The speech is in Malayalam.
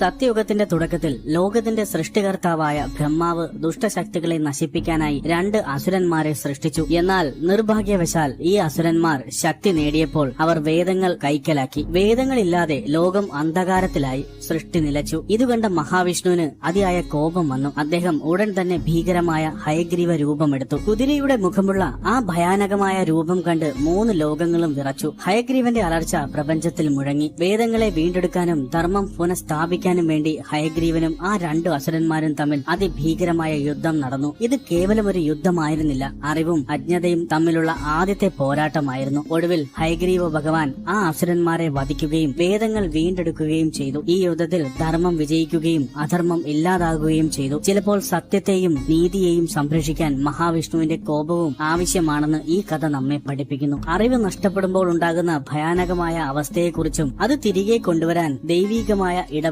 സത്യയുഗത്തിന്റെ തുടക്കത്തിൽ ലോകത്തിന്റെ സൃഷ്ടികർത്താവായ ബ്രഹ്മാവ് ദുഷ്ടശക്തികളെ നശിപ്പിക്കാനായി രണ്ട് അസുരന്മാരെ സൃഷ്ടിച്ചു. എന്നാൽ നിർഭാഗ്യവശാൽ ഈ അസുരന്മാർ ശക്തി നേടിയപ്പോൾ അവർ വേദങ്ങൾ കൈക്കലാക്കി. വേദങ്ങളില്ലാതെ ലോകം അന്ധകാരത്തിലായി സൃഷ്ടി നിലച്ചു. ഇതുകണ്ട മഹാവിഷ്ണുവിന് അതിയായ കോപം വന്നു. അദ്ദേഹം ഉടൻ തന്നെ ഭീകരമായ ഹയഗ്രീവ രൂപമെടുത്തു. കുതിരയുടെ മുഖമുള്ള ആ ഭയാനകമായ രൂപം കണ്ട് മൂന്ന് ലോകങ്ങളും വിറച്ചു. ഹയഗ്രീവന്റെ അലർച്ച പ്രപഞ്ചത്തിൽ മുഴങ്ങി. വേദങ്ങളെ വീണ്ടെടുക്കാനും ധർമ്മം പുനഃസ്ഥാപിക്കാനും വേണ്ടി ഹയഗ്രീവനും ആ രണ്ടു അസുരന്മാരും തമ്മിൽ അതിഭീകരമായ യുദ്ധം നടന്നു. ഇത് കേവലം ഒരു യുദ്ധമായിരുന്നില്ല. അറിവും അജ്ഞതയും തമ്മിലുള്ള ആദ്യത്തെ പോരാട്ടമായിരുന്നു. ഒടുവിൽ ഹയഗ്രീവ ഭഗവാൻ ആ അസുരന്മാരെ വധിക്കുകയും വേദങ്ങൾ വീണ്ടെടുക്കുകയും ചെയ്തു. ഈ യുദ്ധത്തിൽ ധർമ്മം വിജയിക്കുകയും അധർമ്മം ഇല്ലാതാകുകയും ചെയ്തു. ചിലപ്പോൾ സത്യത്തെയും നീതിയെയും സംരക്ഷിക്കാൻ മഹാവിഷ്ണുവിന്റെ കോപവും ആവശ്യമാണെന്ന് ഈ കഥ നമ്മെ പഠിപ്പിക്കുന്നു. അറിവ് നഷ്ടപ്പെടുമ്പോൾ ഉണ്ടാകുന്ന ഭയാനകമായ അവസ്ഥയെക്കുറിച്ചും അത് തിരികെ കൊണ്ടുവരാൻ ദൈവീകമായ ഇടപെടൽ